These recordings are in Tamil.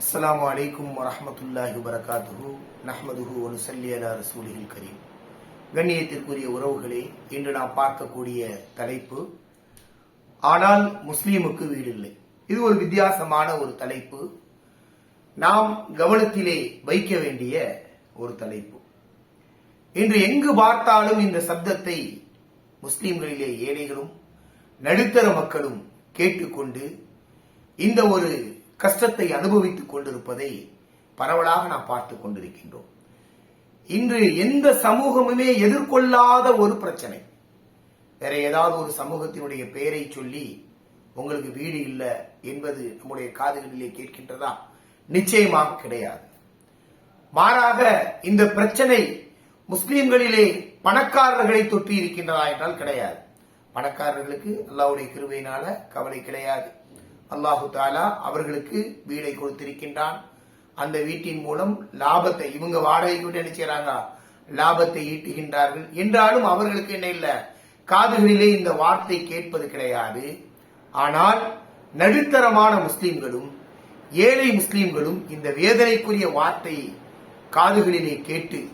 அஸ்ஸலாமு அலைக்கும் வரஹ்மத்துல்லாஹி வபரகாத்துஹு. நஹ்மதுஹு ஒரு நுஸல்லி அலா ரசூலிஹில் கரீம். கண்ணியத்திற்குரிய உறவுகளே இன்று நாம் பார்க்கக்கூடிய தலைப்பு ஆனால் முஸ்லீமுக்கு வீடு இல்லை இது ஒரு வித்தியாசமான ஒரு தலைப்பு. நாம் கவனத்திலே வைக்க வேண்டிய ஒரு தலைப்பு. இன்று எங்கு பார்த்தாலும் இந்த சப்தத்தை முஸ்லீம்களிலே ஏழைகளும் நடுத்தர மக்களும் கேட்டுக்கொண்டு இந்த ஒரு கஷ்டத்தை அனுபவித்துக் கொண்டிருப்பதை பரவலாக நாம் பார்த்து கொண்டிருக்கின்றோம். இன்று எந்த சமூகமுமே எதிர்கொள்ளாத ஒரு பிரச்சனை. வேற ஏதாவது ஒரு சமூகத்தினுடைய பெயரை சொல்லி உங்களுக்கு வீடு இல்லை என்பது நம்முடைய காதுகளிலே கேட்கின்றதா? நிச்சயமாக கிடையாது. மாறாக இந்த பிரச்சனை முஸ்லிம்களிலே பணக்காரர்களை தொற்றி இருக்கின்றதா என்றால் கிடையாது. பணக்காரர்களுக்கு அல்லாவுடைய கிருபையினால கவலை கிடையாது. அல்லாஹு தாலா அவர்களுக்கு வீடை கொடுத்திருக்கின்றான். அந்த வீட்டின் மூலம் லாபத்தை இவங்க வாடகை விட்டு என்ன செய்யறாங்க லாபத்தை ஈட்டுகின்றார்கள். என்றாலும் அவர்களுக்கு என்ன இல்ல? காதுகளிலே இந்த வார்த்தை கேட்பது கிடையாது. ஆனால் நடுத்தரமான முஸ்லிம்களும் ஏழை முஸ்லிம்களும் இந்த வேதனைக்குரிய வார்த்தையை காதுகளிலே கேட்டு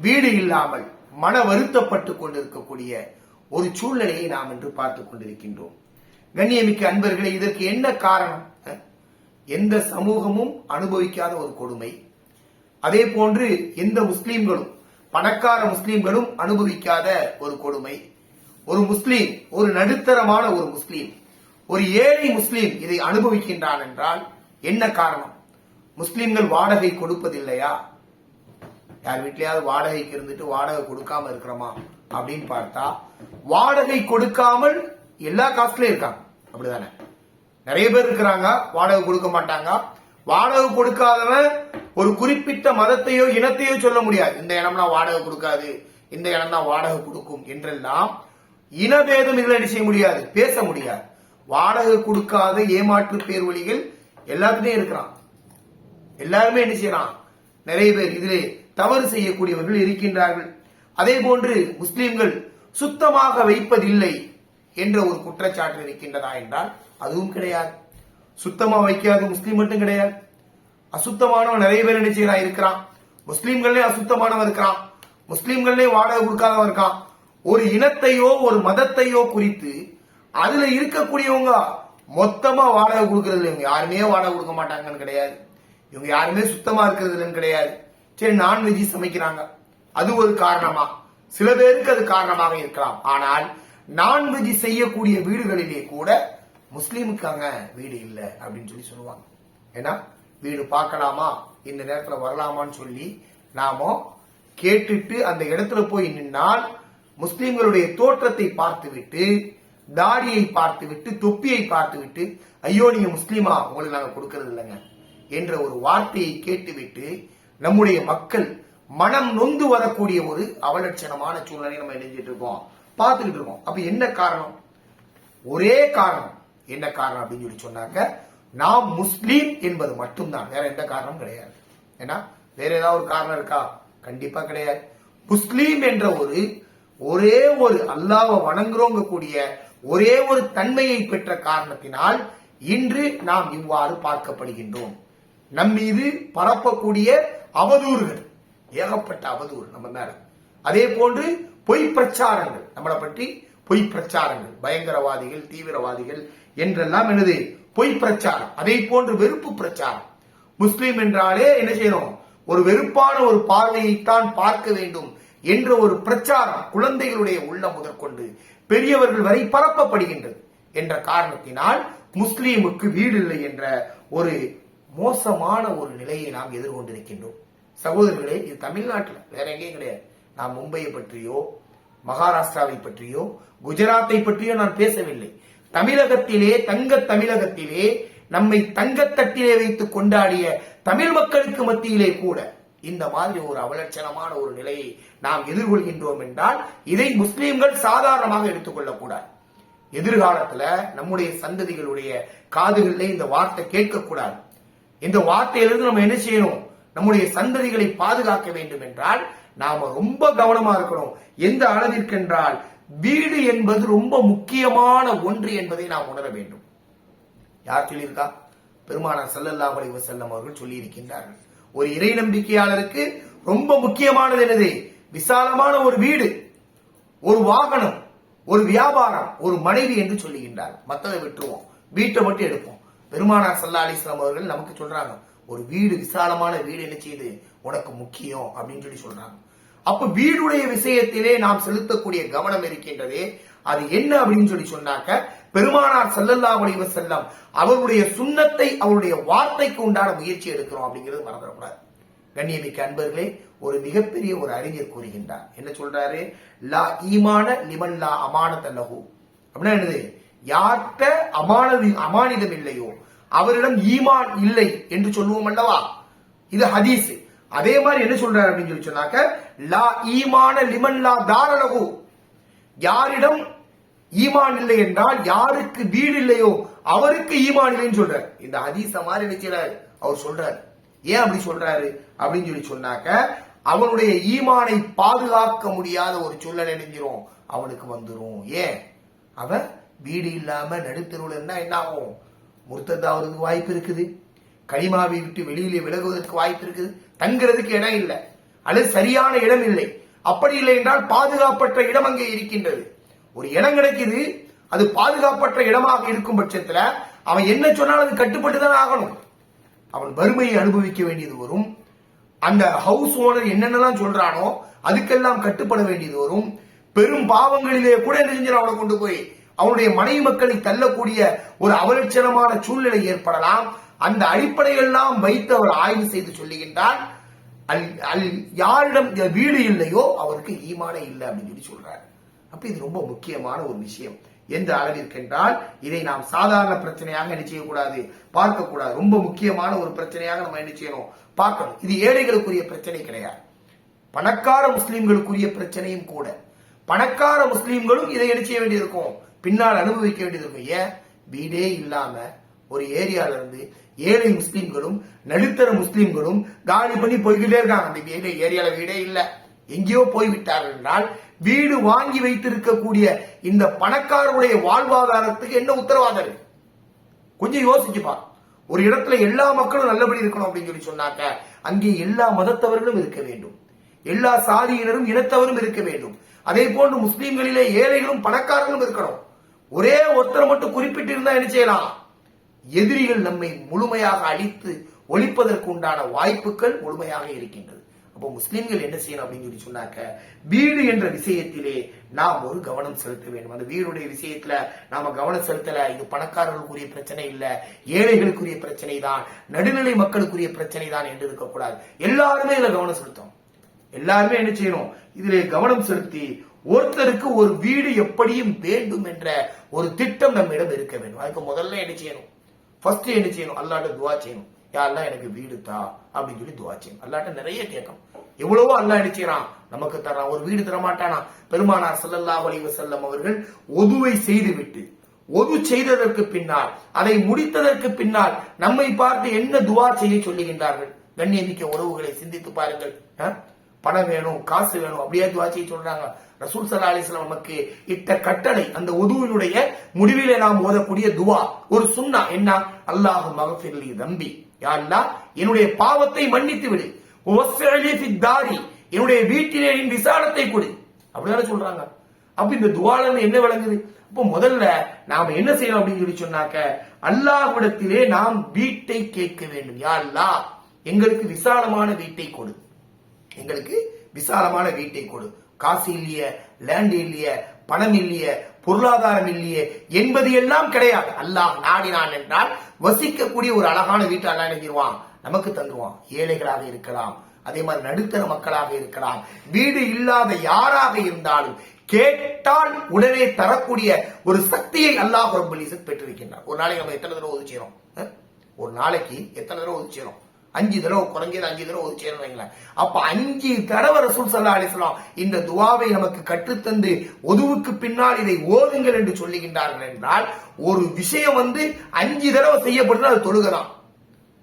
வீடு இல்லாமல் மன வருத்தப்பட்டு கொண்டிருக்கக்கூடிய ஒரு சூழ்நிலையை நாம் இன்று பார்த்துக் கொண்டிருக்கின்றோம். கண்ணியமிக்க அன்பர்களே இதற்கு என்ன காரணம்? எந்த சமூகமும் அனுபவிக்காத ஒரு கொடுமை. அதே போன்று எந்த முஸ்லீம்களும் பணக்கார முஸ்லீம்களும் அனுபவிக்காத ஒரு கொடுமை. ஒரு முஸ்லீம் ஒரு நடுத்தரமான ஒரு முஸ்லீம் ஒரு ஏழை முஸ்லீம் இதை அனுபவிக்கின்றான் என்றால் என்ன காரணம்? முஸ்லீம்கள் வாடகை கொடுப்பதில்லையா? யார் வீட்லயாவது வாடகைக்கு இருந்துட்டு வாடகை கொடுக்காம இருக்கிறோமா அப்படின்னு பார்த்தா வாடகை கொடுக்காமல் எல்லா காஸ்ட்லயும் இருக்காங்க. அப்படிதானே? நிறைய பேர் இருக்கிறாங்க வாடகை கொடுக்க மாட்டாங்க. வாடகை கொடுக்காதவன் ஒரு குறிப்பிட்ட மதத்தையோ இனத்தையோ சொல்ல முடியாது. இந்த இடம்னா வாடகை கொடுக்காது இந்த இடம் தான் வாடகை கொடுக்கும் என்றெல்லாம் இனபேதம் இதுல என்ன செய்ய முடியாது? பேச முடியாது. வாடகை கொடுக்காத ஏமாற்று பேர் வழிகள் எல்லாத்துலயும் இருக்கிறான். எல்லாருமே என்ன செய்யறான்? நிறைய பேர் இதிலே தவறு செய்யக்கூடியவர்கள் இருக்கின்றார்கள். அதே போன்று முஸ்லிம்கள் சுத்தமாக வைப்பதில்லை. என்ற ஒரு குற்றச்சாட்டு இருக்கின்றதா என்றால் அதுவும் கிடையாது. சுத்தமா வைக்காத முஸ்லீம் மட்டும் கிடையாது. அசுத்தமானவன் நிறைய பேர் என்ன இருக்கிறான். முஸ்லீம்களே அசுத்தமானவன் இருக்கிறான். முஸ்லீம்களே வாடகை கொடுக்காதவன் இருக்கான். ஒரு இனத்தையோ ஒரு மதத்தையோ குறித்து அதுல இருக்கக்கூடியவங்க மொத்தமா வாடகை கொடுக்கறது இல்லை இவங்க யாருமே வாடகை கொடுக்க மாட்டாங்கன்னு கிடையாது. இவங்க யாருமே சுத்தமா இருக்கிறது இல்லைன்னு கிடையாது. சரி நான்வெஜ் சமைக்கிறாங்க. அது ஒரு காரணமா? சில பேருக்கு அது காரணமாக இருக்கலாம். ஆனால் நான்வெஜ் செய்யக்கூடிய வீடுகளிலே கூட முஸ்லீமுக்காங்க வீடு இல்லை அப்படின்னு சொல்லி சொல்லுவாங்க. ஏன்னா வீடு பார்க்கலாமா? இந்த நேரத்துல வரலாமான்னு சொல்லி நாம கேட்டுட்டு அந்த இடத்துல போய் நின்னால் முஸ்லிம்களுடைய தோற்றத்தை பார்த்துவிட்டு தாடியை பார்த்துவிட்டு தொப்பியை பார்த்துவிட்டு ஐயோ நீங்க முஸ்லீமா? உங்களுக்கு நாங்க கொடுக்கறது இல்லைங்க என்ற ஒரு வார்த்தையை கேட்டுவிட்டு நம்முடைய மக்கள் மனம் நொந்து வரக்கூடிய ஒரு அவலட்சணமான சூழ்நிலை நம்ம இணைஞ்சிட்டு இருக்கோம். பார்த்துக்கிட்டு இருக்கோம். அப்ப என்ன காரணம்? ஒரே காரணம். என்ன காரணம் அப்படின்னு சொல்லி சொன்னாங்க நாம் முஸ்லீம் என்பது மட்டும்தான். வேற எந்த காரணமும் கிடையாது. ஏன்னா வேற ஏதாவது ஒரு காரணம் இருக்கா? கண்டிப்பா கிடையாது. முஸ்லீம் என்ற ஒரு ஒரே ஒரு அல்லாவை வணங்குறோங்க கூடிய ஒரே ஒரு தன்மையை பெற்ற காரணத்தினால் இன்று நாம் இவ்வாறு பார்க்கப்படுகின்றோம். நம் மீது பரப்பக்கூடிய அவதூறுகள் ஏகப்பட்ட அவதூறு நம்ம மேல. அதே போன்று பொய் பிரச்சாரங்கள். நம்மளை பற்றி பொய் பிரச்சாரங்கள். பயங்கரவாதிகள் தீவிரவாதிகள் என்றெல்லாம் என்னது? பொய் பிரச்சாரம். அதே போன்று வெறுப்பு பிரச்சாரம். முஸ்லீம் என்றாலே என்ன செய்யணும்? ஒரு வெறுப்பான ஒரு பார்வையைத்தான் பார்க்க வேண்டும் என்ற ஒரு பிரச்சாரம் குழந்தைகளுடைய உள்ளம் முதற்கொண்டு பெரியவர்கள் வரை பரப்பப்படுகின்றது என்ற காரணத்தினால் முஸ்லீமுக்கு வீடு இல்லை என்ற ஒரு மோசமான ஒரு நிலையை நாம் எதிர்கொண்டிருக்கின்றோம். சகோதரர்களே இது தமிழ்நாட்டில் வேற எங்கேயும் கிடையாது. நான் மும்பையை பற்றியோ மகாராஷ்டிராவை பற்றியோ குஜராத்தை பற்றியோ நான் பேசவில்லை. தமிழகத்திலே தங்க தமிழகத்திலே நம்மை தங்கத்தட்டிலே வைத்து கொண்டாடிய தமிழ் மக்களுக்கு மத்தியிலே கூட இந்த மாதிரி ஒரு அவலட்சணமான ஒரு நிலையை நாம் எதிர்கொள்கின்றோம் என்றால் இதை முஸ்லீம்கள் சாதாரணமாக எடுத்துக்கொள்ளக்கூடாது எதிர்காலத்துல நம்முடைய சந்ததிகளுடைய காதுகளில் இந்த வார்த்தை கேட்கக்கூடாது. இந்த வார்த்தையிலிருந்து நம்ம என்ன செய்யணும்? நம்முடைய சந்ததிகளை பாதுகாக்க வேண்டும் என்றால் நாம ரொம்ப கவனமா இருக்கணும். எந்த அளவிற்கென்றால் வீடு என்பது ரொம்ப முக்கியமான ஒன்று என்பதை நாம் உணர வேண்டும். யார் சொல்லியிருக்கா? பெருமானார் ஸல்லல்லாஹு வலிவு செல்லம் அவர்கள் சொல்லி இருக்கின்றார்கள் ஒரு இறை நம்பிக்கையாளருக்கு ரொம்ப முக்கியமானது என்னது? விசாலமான ஒரு வீடு ஒரு வாகனம் ஒரு வியாபாரம் ஒரு மனைவி என்று சொல்லுகின்றார். மத்ததை விட்டுருவோம். வீட்டை மட்டும் எடுப்போம். பெருமானார் சல்லா அலிஸ்லாம் அவர்கள் நமக்கு சொல்றாங்க ஒரு வீடு விசாலமான வீடு என்ன செய்யுது? உனக்கு முக்கியம் அப்படின்னு சொல்லி சொல்றாங்க. அப்ப வீடுடைய விஷயத்திலே நாம் செலுத்தக்கூடிய கவனம் இருக்கின்றது. அது என்ன அப்படின்னு சொல்லி சொன்னாக்க பெருமானார் செல்லல்லா அலைஹி செல்லம் அவருடைய சுண்ணத்தை அவருடைய வார்த்தைக்கு உண்டான முயற்சி எடுக்கிறோம் அப்படிங்கிறது மறந்துடக்கூடாது. கண்ணியமிக்க அன்பர்களே ஒரு மிகப்பெரிய ஒரு அறிஞர் கூறுகின்றார். என்ன சொல்றாரு? லா ஈமான லிமன் லா அமானத் அல்லஹு அப்படின்னா என்னது? யார்கிட்ட அமானது அமானிதம் இல்லையோ அவரிடம் ஈமான் இல்லை என்று சொல்லுவோம் அல்லவா? இது ஹதீஸ். அதே மாதிரி என்ன சொல்றாரு அப்படின்னு சொல்லி சொன்னாக்க லா ஈமான லிமன் லா தாரலகு. யாரிடம் ஈமான் இல்லை என்றால் யாருக்கு வீடு இல்லையோ அவருக்கு ஈமான் இல்லைன்னு சொல்றாரு. இந்த ஹதீஸ மாதிரி நினைச்சாரு அவர் சொல்றாரு. ஏன் அப்படி சொல்றாரு? அப்படின்னு சொல்லி சொன்னாக்க அவனுடைய ஈமானை பாதுகாக்க முடியாத ஒரு சூழ்நிலை நினைஞ்சிரும். அவனுக்கு வந்துரும். ஏன்? அவன் வீடு இல்லாம நடுத்தருவில் இருந்தா என்ன ஆகும் முர்த்ததாவதுக்கு வாய்ப்பு இருக்குது. கனிமாவை விட்டு வெளியிலே விலகுவதற்கு வாய்ப்பு இருக்குது. தங்குறதுக்கு இடம் இல்லை. அல்லது சரியான இடம் இல்லை. அப்படி இல்லை என்றால் பாதுகாப்பற்ற இடம் அங்கே இருக்கின்றது. ஒரு இடம் கிடைக்குது அது பாதுகாப்பற்ற இடமாக இருக்கும் பட்சத்துல அவன் என்ன சொன்னாலும் அது கட்டுப்பட்டு தான் ஆகணும். அவன் வறுமையை அனுபவிக்க வேண்டியது வரும். அந்த ஹவுஸ் ஓனர் என்னென்னலாம் சொல்றானோ அதுக்கெல்லாம் கட்டுப்பட வேண்டியது வரும். பெரும் பாவங்களிலே கூட என்ன செஞ்சிடும் அவனை கொண்டு போய் அவனுடைய மனைவி மக்களை தள்ளக்கூடிய ஒரு அவலட்சணமான சூழ்நிலை ஏற்படலாம். அந்த அடிப்படையெல்லாம் வைத்து அவர் ஆய்வு செய்து சொல்லுகின்றார். அல் அல் யாரிடம் வீடு இல்லையோ அவருக்கு ஈமானே இல்லை அப்படின்னு சொல்லி சொல்றார். அப்ப இது ரொம்ப முக்கியமான ஒரு விஷயம் எந்த அளவிற்கென்றால் இதை நாம் சாதாரண பிரச்சனையாக என்ன செய்யக்கூடாது? பார்க்க கூடாது ரொம்ப முக்கியமான ஒரு பிரச்சனையாக நம்ம என்ன செய்யணும்? பார்க்கணும். இது ஏழைகளுக்குரிய பிரச்சனை கிடையாது. பணக்கார முஸ்லீம்களுக்குரிய பிரச்சனையும் கூட. பணக்கார முஸ்லீம்களும் இதை என்ன செய்ய வேண்டியிருக்கும்? பின்னால் அனுபவிக்க வேண்டியது இருக்கும் ஏன்? வீடே இல்லாம ஒரு ஏரியால இருந்து ஏழை முஸ்லீம்களும் நடுத்தர முஸ்லீம்களும் காலி பண்ணி போய்கிட்டே இருக்காங்க. அந்த வீடு ஏரியால வீடே இல்லை. எங்கேயோ போய்விட்டார்கள் என்றால் வீடு வாங்கி வைத்திருக்கக்கூடிய இந்த பணக்காரருடைய வாழ்வாதாரத்துக்கு என்ன உத்தரவாதம்? இருக்கு கொஞ்சம் யோசிச்சுப்பா ஒரு இடத்துல எல்லா மக்களும் நல்லபடி இருக்கணும் அப்படின்னு சொல்லி சொன்னாக்க அங்கே எல்லா மதத்தவர்களும் இருக்க வேண்டும். எல்லா சாதியினரும் இனத்தவரும் இருக்க வேண்டும். அதே போன்று முஸ்லீம்களிலே ஏழைகளும் பணக்காரர்களும் இருக்கணும். ஒரே ஒருத்தரை மட்டும் குறிப்பிட்டிருந்தா என்ன செய்யலாம்? எதிரிகள் நம்மை முழுமையாக அழித்து ஒழிப்பதற்கு உண்டான வாய்ப்புகள் முழுமையாக இருக்கின்றது. அப்போ முஸ்லிம்கள் என்ன செய்யணும் அப்படின்னு சொல்லி சொன்னாக்க வீடு என்ற விஷயத்திலே நாம் ஒரு கவனம் செலுத்த வேண்டும். அந்த வீடுடைய விஷயத்துல நாம கவனம் செலுத்தல இது பணக்காரர்களுக்குரிய பிரச்சனை இல்ல ஏழைகளுக்குரிய பிரச்சனை தான் நடுநிலை மக்களுக்குரிய பிரச்சனை தான் என்று இருக்கக்கூடாது எல்லாருமே இதுல கவனம் செலுத்தும் எல்லாருமே என்ன செய்யணும்? இதுல கவனம் செலுத்தி ஒருத்தருக்கு ஒரு வீடு எப்படியும் வேண்டும் என்ற ஒரு திட்டம் நம்மிடம் இருக்க வேண்டும். அதுக்கு முதல்ல என்ன செய்யணும்? ஃபர்ஸ்ட் என்ன செய்யணும்? அல்லாட்ட துவா செய்யணும். யாரெல்லாம் எனக்கு வீடு தா அப்படின்னு சொல்லி துவா செய்யணும். அல்லாட்ட நிறைய கேட்கணும். எவ்வளவோ அல்லா என்ன செய்யறான் நமக்கு தரான் ஒரு வீடு தர மாட்டானா பெருமானார் செல்லல்லா வலிவு செல்லம் அவர்கள் ஒதுவை செய்துவிட்டு ஒது செய்ததற்கு பின்னால் அதை முடித்ததற்கு பின்னால் நம்மை பார்த்து என்ன துவா செய்ய சொல்லுகின்றார்கள்? கண்ணியமிக்க உறவுகளை சிந்தித்து பாருங்கள். பணம் வேணும் காசு வேணும் அப்படியே துவாச்சி சொல்றாங்க. ரசூல் சல்லா அலிஸ்லாம் நமக்கு இட்ட கட்டளை அந்த உதுவினுடைய முடிவிலே நாம் ஓதக்கூடிய துவா ஒரு சுன்னா என்ன? அல்லாஹ் மகஃபிர்லி தம்பி. யாருன்னா என்னுடைய பாவத்தை மன்னித்து விடு. தாரி என்னுடைய வீட்டிலே என் விசாலத்தை கொடு. அப்படிதானே சொல்றாங்க. அப்ப இந்த துவால என்ன விளங்குது? அப்போ முதல்ல நாம என்ன செய்யணும் அப்படின்னு சொல்லி சொன்னாக்க அல்லாஹ்விடத்திலே நாம் வீட்டை கேட்க வேண்டும். யா எங்களுக்கு விசாலமான வீட்டை கொடு. எங்களுக்கு விசாலமான வீட்டை கொடு. காசு இல்லையே லேண்ட் இல்லையே பணம் இல்லையே பொருளாதாரம் இல்லையே என்பது எல்லாம் கிடையாது. அல்லாஹ் நாடினான் என்றால் வசிக்கக்கூடிய ஒரு அழகான வீட்டை அல்லாஹ் நமக்கு தந்துருவான். ஏழைகளாக இருக்கலாம் அதே மாதிரி நடுத்தர மக்களாக இருக்கலாம். வீடு இல்லாத யாராக இருந்தாலும் கேட்டால் உடனே தரக்கூடிய ஒரு சக்தியை அல்லாஹ் ரப்பல் பெற்றிருக்கின்றார் ஒரு நாளைக்கு நம்ம எத்தனை தடவை ஒதுச்சிடும் ஒரு நாளைக்கு எத்தனை தடவை ஒதுச்சிடும் அஞ்சு தடவை குறைஞ்சது அஞ்சு தடவை ஒதுக்கி வைங்களேன். அப்ப அஞ்சு தடவை ரசூல் சல்லா அலிஸ்லாம் இந்த துவாவை நமக்கு கற்றுத்தந்து ஒதுவுக்கு பின்னால் இதை ஓதுங்கள் என்று சொல்லுகின்றார்கள் என்றால் ஒரு விஷயம் வந்து அஞ்சு தடவை செய்யப்படுது அது தொழுகைதான்.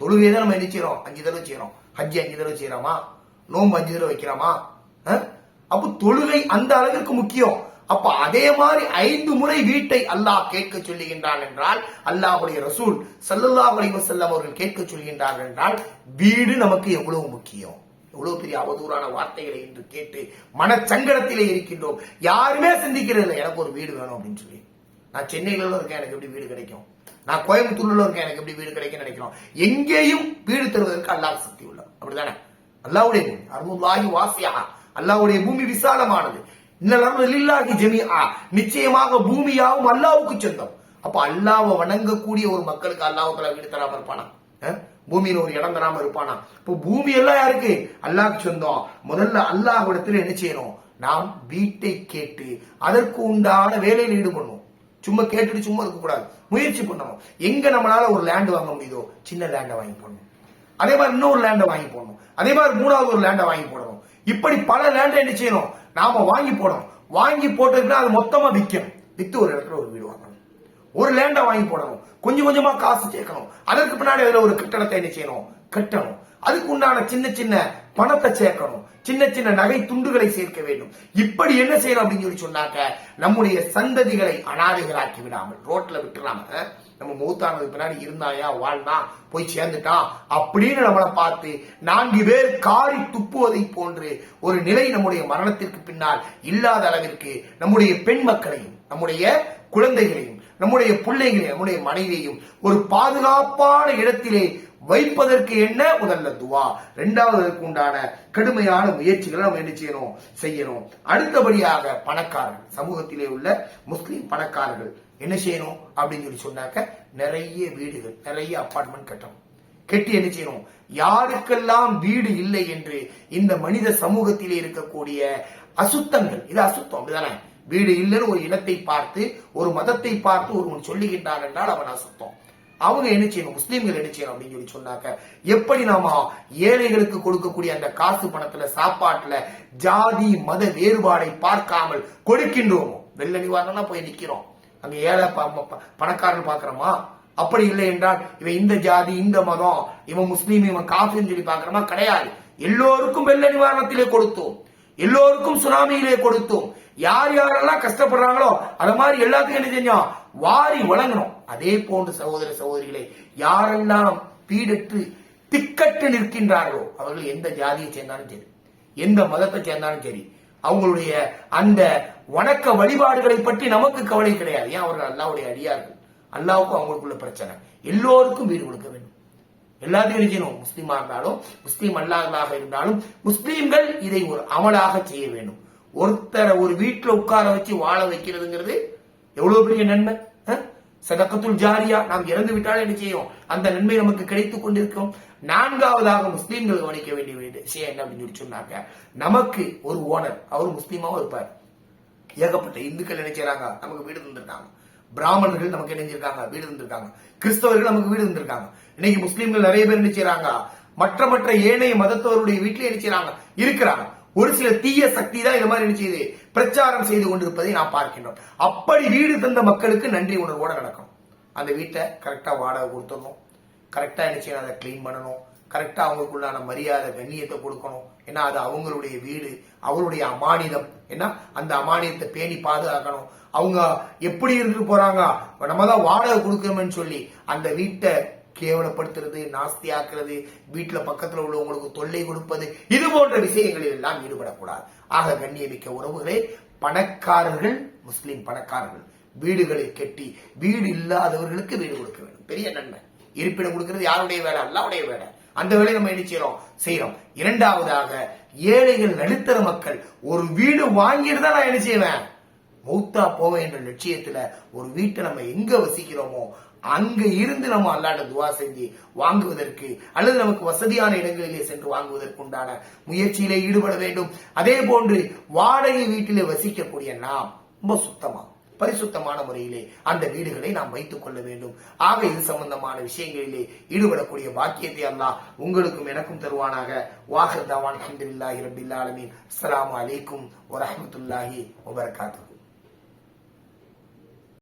தொழுகையை தான் நம்ம என்ன செய்யறோம்? அஞ்சு தடவை செய்யறோம். ஹஜ்ஜி அஞ்சு தடவை செய்யறோமா? நோம்பு அஞ்சு தடவை வைக்கிறோமா? அப்போ தொழுகை அந்த அளவிற்கு முக்கியம். அப்ப அதே மாதிரி ஐந்து முறை வீட்டை அல்லாஹ் கேட்க சொல்லுகின்றான் என்றால் அல்லாஹுடைய ரசூல் சல்லல்லா அலைஹி செல்லம் அவர்கள் கேட்க சொல்கின்றார்கள் என்றால் வீடு நமக்கு எவ்வளவு முக்கியம்? எவ்வளவு பெரிய அவதூறான வார்த்தைகளை என்று கேட்டு மனச்சங்கடத்திலே இருக்கின்றோம். யாருமே சிந்திக்கிறது இல்லை. எனக்கு ஒரு வீடு வேணும் அப்படின்னு சொல்லி. நான் சென்னையில இருக்கேன். எனக்கு எப்படி வீடு கிடைக்கும்? நான் கோயம்புத்தூர்ல இருக்கேன். எனக்கு எப்படி வீடு கிடைக்கும் நினைக்கிறோம். எங்கேயும் வீடு தருவதற்கு அல்லாஹ் சக்தி உள்ள அப்படிதானே அல்லாவுடைய பூமி. அருமுல்லாஹி வாசியா. அல்லாவுடைய பூமி விசாலமானது. இன்னலாகி ஜெமியா நிச்சயமாக பூமியாவும் அல்லாவுக்கு சொந்தம். அப்ப அல்லாவை வணங்கக்கூடிய ஒரு மக்களுக்கு அல்லாஹ் வீடு தராம இருப்பானா? பூமியில ஒரு இடம் தராம இருப்பானா? இப்போ பூமி எல்லாம் யாருக்கு? அல்லாஹ்க்கு சொந்தம். முதல்ல அல்லாஹ்விடத்தில் என்ன செய்யணும்? நாம் வீட்டை கேட்டு அதற்கு உண்டான வேலையில் ஈடுபடணும். சும்மா கேட்டுட்டு சும்மா இருக்கக்கூடாது முயற்சி பண்ணணும். எங்க நம்மளால ஒரு லேண்ட் வாங்க முடியுதோ? சின்ன லேண்டை வாங்கி போடணும். அதே மாதிரி இன்னொரு லேண்டை வாங்கி போடணும். அதே மாதிரி மூணாவது ஒரு லேண்டை வாங்கி போடணும். இப்படி பல லேண்டை என்ன செய்யணும்? நாம வாங்கி போடணும். வாங்கி போட்டதுக்கு அது மொத்தமா விற்கும். வித்து ஒரு இடத்துல ஒரு வீடு வாங்கணும். ஒரு லேண்டை வாங்கி போடணும். கொஞ்சம் கொஞ்சமா காசு சேர்க்கணும். அதற்கு பின்னாடி அதுல ஒரு கட்டணத்தை என்ன செய்யணும்? கட்டணும். அதுக்கு உண்டான சின்ன சின்ன பணத்தை சேர்க்கணும். சின்ன சின்ன நகை துண்டுகளை சேர்க்க வேண்டும். இப்படி என்ன செய்யணும் அப்படின்னு சொல்லி சொன்னாக்க நம்முடைய சந்ததிகளை அனாதைகளாக்கி விடாமல் ரோட்ல விட்டுறாம நம்ம மூத்தானதுக்கு பின்னாடி இருந்தாயா? வாழ்னா? போய் சேர்ந்துட்டான் அப்படின்னு நம்மளை பார்த்து நான்கு பேர் காரி துப்புவதை போன்று ஒரு நிலை நம்முடைய மரணத்திற்கு பின்னால் இல்லாத அளவிற்கு நம்முடைய பெண் மக்களையும் நம்முடைய குழந்தைகளையும் நம்முடைய பிள்ளைகளையும் நம்முடைய மனைவியையும் ஒரு பாதுகாப்பான இடத்திலே வைப்பதற்கு என்ன? முதல்ல துவா. ரெண்டாவதற்கு உண்டான கடுமையான முயற்சிகளை நம்ம என்ன செய்யணும்? செய்யணும். அடுத்தபடியாக பணக்காரர்கள். சமூகத்திலே உள்ள முஸ்லிம் பணக்காரர்கள். என்ன செய்யணும் அப்படின்னு சொல்லி சொன்னாக்க நிறைய வீடுகள் நிறைய அப்பார்ட்மெண்ட் கட்டணும். கெட்டி என்ன செய்யணும்? யாருக்கெல்லாம் வீடு இல்லை என்று இந்த மனித சமூகத்திலே இருக்கக்கூடிய அசுத்தங்கள் இது அசுத்தம் அப்படிதானே? வீடு இல்லைன்னு ஒரு இனத்தை பார்த்து ஒரு மதத்தை பார்த்து ஒருவன் சொல்லுகின்றான் என்றால் அவன் அசுத்தம். அவங்க என்ன செய்யணும்? முஸ்லீம்கள் என்ன செய்யணும் அப்படின்னு சொல்லி சொன்னாக்க எப்படி நாம ஏழைகளுக்கு கொடுக்கக்கூடிய அந்த காசு பணத்துல சாப்பாட்டுல ஜாதி மத வேறுபாடை பார்க்காமல் கொடுக்கின்றோமோ? வெள்ள நிவாரணம்னா போய் நிக்கிறோம். அங்க ஏழை ப- பணக்காரன் பாக்குறோமா அப்படி இல்லை என்றால் இவன் இந்த ஜாதி இந்த மதம் இவன் முஸ்லீம் இவன் காஃபின்னு சொல்லி பாக்குறோமா கிடையாது. எல்லோருக்கும் வெள்ள நிவாரணத்திலே கொடுத்தோம். எல்லோருக்கும் சுனாமியிலே கொடுத்தோம். யார் யாரெல்லாம் கஷ்டப்படுறாங்களோ அத மாதிரி எல்லாத்துக்கும் என்ன செஞ்சோம்? வாரி வழங்கணும் அதே போன்று சகோதர சகோதரிகளை யாரெல்லாம் பீடற்று திக்கட்டு நிற்கின்றார்களோ அவர்கள் எந்த ஜாதியை சேர்ந்தாலும் சரி எந்த மதத்தை சேர்ந்தாலும் சரி அவங்களுடைய அந்த வணக்க வழிபாடுகளை பற்றி நமக்கு கவலை கிடையாது. ஏன்? அவர்கள் அல்லாவுடைய அடியார்கள். அல்லாவுக்கும் அவங்களுக்குள்ள பிரச்சனை. எல்லோருக்கும் வீடு கொடுக்க வேண்டும். எல்லாத்தையும் செய்யணும்? முஸ்லீமா இருந்தாலும் முஸ்லீம் அல்லாதவர்களாக இருந்தாலும் முஸ்லீம்கள் இதை ஒரு அமலாக செய்ய வேண்டும். ஒருத்தரை ஒரு வீட்டுல உட்கார வச்சு வாழ வைக்கிறதுங்கிறது எவ்வளவு பெரிய நன்மை? அஹ்? ஜாரியா. நாம் இறந்து விட்டாலும் என்ன செய்யும்? அந்த நன்மை நமக்கு கிடைத்துக் கொண்டிருக்கும். நான்காவதாக முஸ்லீம்கள் கவனிக்க வேண்டிய வேண்டிய விஷயம் என்ன அப்படின்னு சொல்லி சொன்னாக்க நமக்கு ஒரு ஓனர் அவர் முஸ்லீமாவும் இருப்பார். ஏகப்பட்ட இந்துக்கள் நினைச்சாங்க நமக்கு வீடு தந்திருக்காங்க. பிராமணர்கள் நமக்கு நினைச்சிருக்காங்க வீடு தந்திருக்காங்க. கிறிஸ்தவர்கள் நமக்கு வீடு தந்திருக்காங்க. இன்னைக்கு முஸ்லீம்கள் நிறைய பேர் நினைச்சாங்க மற்ற மற்ற ஏனைய மதத்தவருடைய வீட்டிலே நினைச்சாங்க இருக்கிறாங்க. ஒரு சில தீய சக்தி தான் இந்த மாதிரி நினைச்சது பிரச்சாரம் செய்து கொண்டிருப்பதை நாம் பார்க்கின்றோம். அப்படி வீடு தந்த மக்களுக்கு நன்றி உணர்வோட நடக்கும். அந்த வீட்டை கரெக்டா வாடகை கொடுத்துடணும். கரெக்டா என்ன அதை கிளீன் பண்ணணும். கரெக்டாக அவங்களுக்குள்ளான மரியாதை கண்ணியத்தை கொடுக்கணும். ஏன்னா அது அவங்களுடைய வீடு அவருடைய அமானிதம். ஏன்னா அந்த அமானியத்தை பேணி பாதுகாக்கணும். அவங்க எப்படி இருந்து போறாங்க? நம்ம தான் வாடகை கொடுக்கணும்னு சொல்லி அந்த வீட்டை கேவலப்படுத்துறது நாஸ்தி ஆக்குறது வீட்டுல பக்கத்துல உள்ளவங்களுக்கு தொல்லை கொடுப்பது இது போன்ற விஷயங்களில் எல்லாம் ஈடுபடக்கூடாது. ஆக கண்ணியமிக்க உறவுகளே பணக்காரர்கள் முஸ்லிம் பணக்காரர்கள் வீடுகளை கட்டி வீடு இல்லாதவர்களுக்கு வீடு கொடுக்க வேண்டும். பெரிய நன்மை. இருப்பிடம் கொடுக்கிறது யாருடைய வேலை? அல்லாவுடைய வேலை. அந்த வேலையை நம்ம என்ன செய்யறோம்? செய்யறோம். இரண்டாவதாக ஏழைகள் நடுத்தர மக்கள் ஒரு வீடு வாங்கிட்டு தான் நான் என்ன செய்வேன்? மௌத்தா போவேன் என்ற லட்சியத்துல ஒரு வீட்டை நம்ம எங்க வசிக்கிறோமோ அங்க இருந்து நம்ம அல்லாட துவா செஞ்சு வாங்குவதற்கு அல்லது நமக்கு வசதியான இடங்களிலே சென்று வாங்குவதற்கு உண்டான முயற்சியிலே ஈடுபட வேண்டும். அதே போன்று வாடகை வீட்டிலே வசிக்கக்கூடிய நாம் ரொம்ப சுத்தமா பரிசுத்தமான முறையிலே அந்த வீடுகளை நாம் வைத்துக் கொள்ள வேண்டும். ஆக இது சம்பந்தமான விஷயங்களிலே ஈடுபடக்கூடிய பாக்கியத்தை அல்லாஹ் உங்களுக்கும் எனக்கும் தருவானாக. வாஹர் தவான் அஹமதுல்லாஹி ரபில்லாலமின் அஸ்லாம் அலைக்கும் வரமத்துல்லாஹி வபரகாத்துஹு.